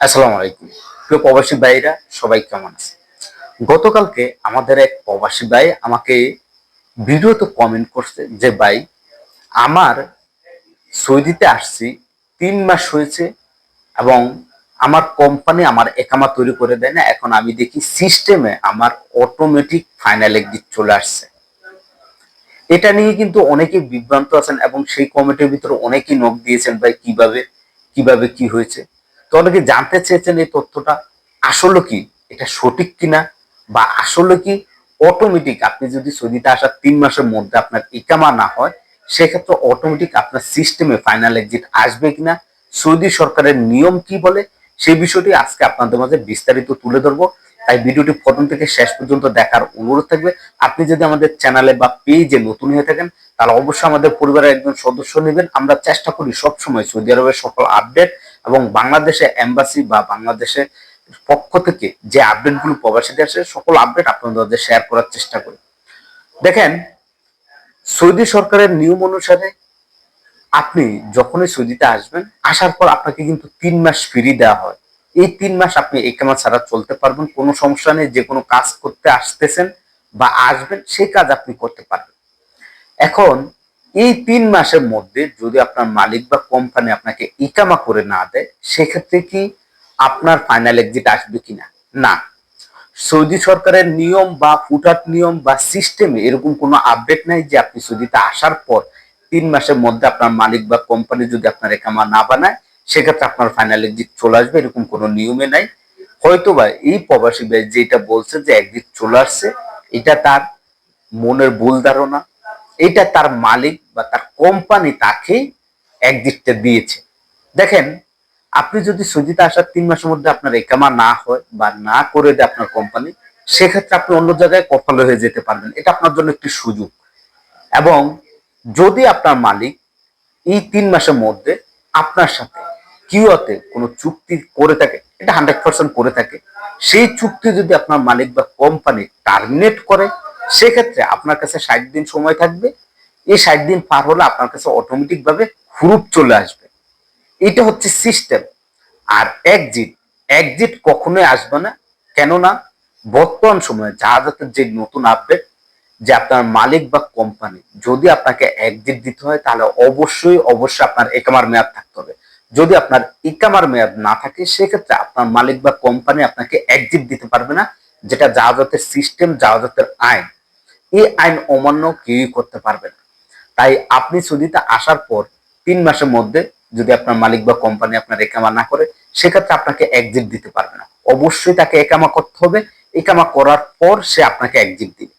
আসসালামু আলাইকুম। প্রিয় প্রবাসী ভাইরা সবাই কেমন আছে গতকালকে আমাদের এক প্রবাসী ভাই আমাকে ভিডিওতে কমেন্ট করছে যে, ভাই, আমার সৌদিতে আসছি, তিন মাস হয়েছে এবং আমার কোম্পানি আমার একামা তৈরি করে দেয় না। এখন আমি দেখি সিস্টেমে আমার অটোমেটিক ফাইনাল এক্সিট চলে আসছে। এটা নিয়ে কিন্তু অনেকে বিভ্রান্ত আছেন এবং সেই কমিটির ভিতরে অনেকেই নখ দিয়েছেন, ভাই, কীভাবে কীভাবে কি হয়েছে? তো অনেকে জানতে চেয়েছেন এই তথ্যটা? আসলে কি এটা সঠিক কিনা? বা আসলে কি অটোমেটিক আপনি যদি সৌদিতে আসার তিন মাসের মধ্যে আপনার ইকামা না হয়, সেক্ষেত্রে অটোমেটিক আপনার সিস্টেমে ফাইনাল এক্সিট আসবে কিনা? সৌদি সরকারের নিয়ম কি বলে? সেই বিষয়টি আজকে আপনাদের মাঝে বিস্তারিত তুলে ধরবো। তাই ভিডিওটি প্রথম থেকে শেষ পর্যন্ত দেখার অনুরোধ থাকবে। আপনি যদি আমাদের চ্যানেলে বা পেজে নতুন হয়ে থাকেন, তাহলে অবশ্যই আমাদের পরিবারের একজন সদস্য নেবেন। আমরা চেষ্টা করি সবসময় সৌদি আরবের সকল আপডেট এবং বাংলাদেশে এম্বাসি বা বাংলাদেশে পক্ষ থেকে যে আপডেটগুলো প্রবাসীদের আসে সকল আপডেট আপনাদের শেয়ার করার চেষ্টা করি। দেখেন, সৌদি সরকারের নিয়ম অনুসারে আপনি যখনই সৌদিতে আসবেন, আসার পর আপনাকে কিন্তু তিন মাস ফ্রি দেওয়া হয়। এই তিন মাস আপনি একামা ছাড়া চলতে পারবেন, কোনো সমস্যা নেই, যে কোনো কাজ করতে আসতেছেন বা আসবেন, সেই কাজ আপনি করতে পারবেন। এখন এই তিন মাসের মধ্যে যদি আপনার মালিক বা কোম্পানি আপনাকে ইকামা করে না দেয়, সেক্ষেত্রে কি আপনার ফাইনাল এক্সিট আসবে কিনা? না। সৌদি সরকারের নিয়ম বা ফুটাট নিয়ম বা সিস্টেমে এরকম কোনো আপডেট নাই যে আপনি সৌদিতে আসার পর তিন মাসের মধ্যে আপনার মালিক বা কোম্পানি যদি আপনার একামা না বানায়, সেক্ষেত্রে আপনার ফাইনাল এক্সিট চলে আসবে, এরকম কোনো নিয়মে নাই। হয়তো বা এই প্রবাসী ভাই যেটা বলছে যে একদিক চলে আসছে, এটা তার মনের ভুল ধারণা এটা তার মালিক বা তার কোম্পানি তাকে একদিকটা দিয়েছে। দেখেন, আপনি যদি সৌদিতে আসার তিন মাসের মধ্যে আপনার একামা না হয় বা না করে দেয় আপনার কোম্পানি সেক্ষেত্রে আপনি অন্য জায়গায় কপাল হয়ে যেতে পারবেন। এটা আপনার জন্য একটি সুযোগ। এবং যদি আপনার মালিক এই তিন মাসের মধ্যে আপনার সাথে কিউতে কোনো চুক্তি করে থাকে, এটা হান্ড্রেড পার্সেন্ট করে থাকে, সেই চুক্তি যদি আপনার মালিক বা কোম্পানি টার্মিনেট করে সেক্ষেত্রে আপনার কাছে ষাট দিন সময় থাকবে। এই ষাট দিন পার হলে আপনার কাছে অটোমেটিক ভাবে হুরুপ চলে আসবে। এটা হচ্ছে সিস্টেম আর একজিট একজিট কখনোই আসবে না। কেননা বর্তমান সময়ে জাহাজাতের যে নতুন আপডেট যে আপনার মালিক বা কোম্পানি যদি আপনাকে একজিট দিতে হয়, তাহলে অবশ্যই অবশ্যই আপনার একামার মেয়াদ থাকতে হবে। যদি আপনার ইকামার মেয়াদ না থাকে, সেক্ষেত্রে আপনার মালিক বা কোম্পানি আপনাকে একজিট দিতে পারবে না, যেটা জাহাজাতের সিস্টেম জাহাজাতের আইন। এই আইন অমান্য কেউই করতে পারবে না। তাই আপনি সৌদিতে আসার পর তিন মাসের মধ্যে যদি আপনার মালিক বা কোম্পানি আপনার একামা না করে, সেক্ষেত্রে আপনাকে একজিট দিতে পারবে না। অবশ্যই তাকে একামা করতে হবে। একামা করার পর সে আপনাকে একজিট দিবে।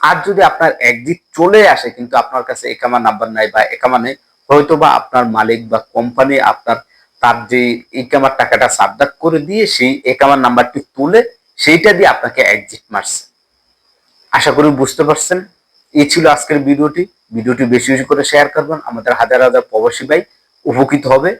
আর যদি আপনার একজিট চলে আসে, কিন্তু আপনার কাছে একামা নাম্বার নাই বা একামা নেই হয়তো বা আপনার মালিক বা কোম্পানি আপনার, তার যে একামার টাকাটা সাবদাক করে দিয়ে সেই একামার নাম্বারটি তুলে, সেইটা দিয়ে আপনাকে একজিট মারছে। আশা করি বুঝতে পারছেন। এই ছিল আজকের ভিডিওটি। ভিডিওটি বেশি বেশি করে শেয়ার করবেন। আমাদের হাজার হাজার প্রবাসী ভাই উপকৃত হবে।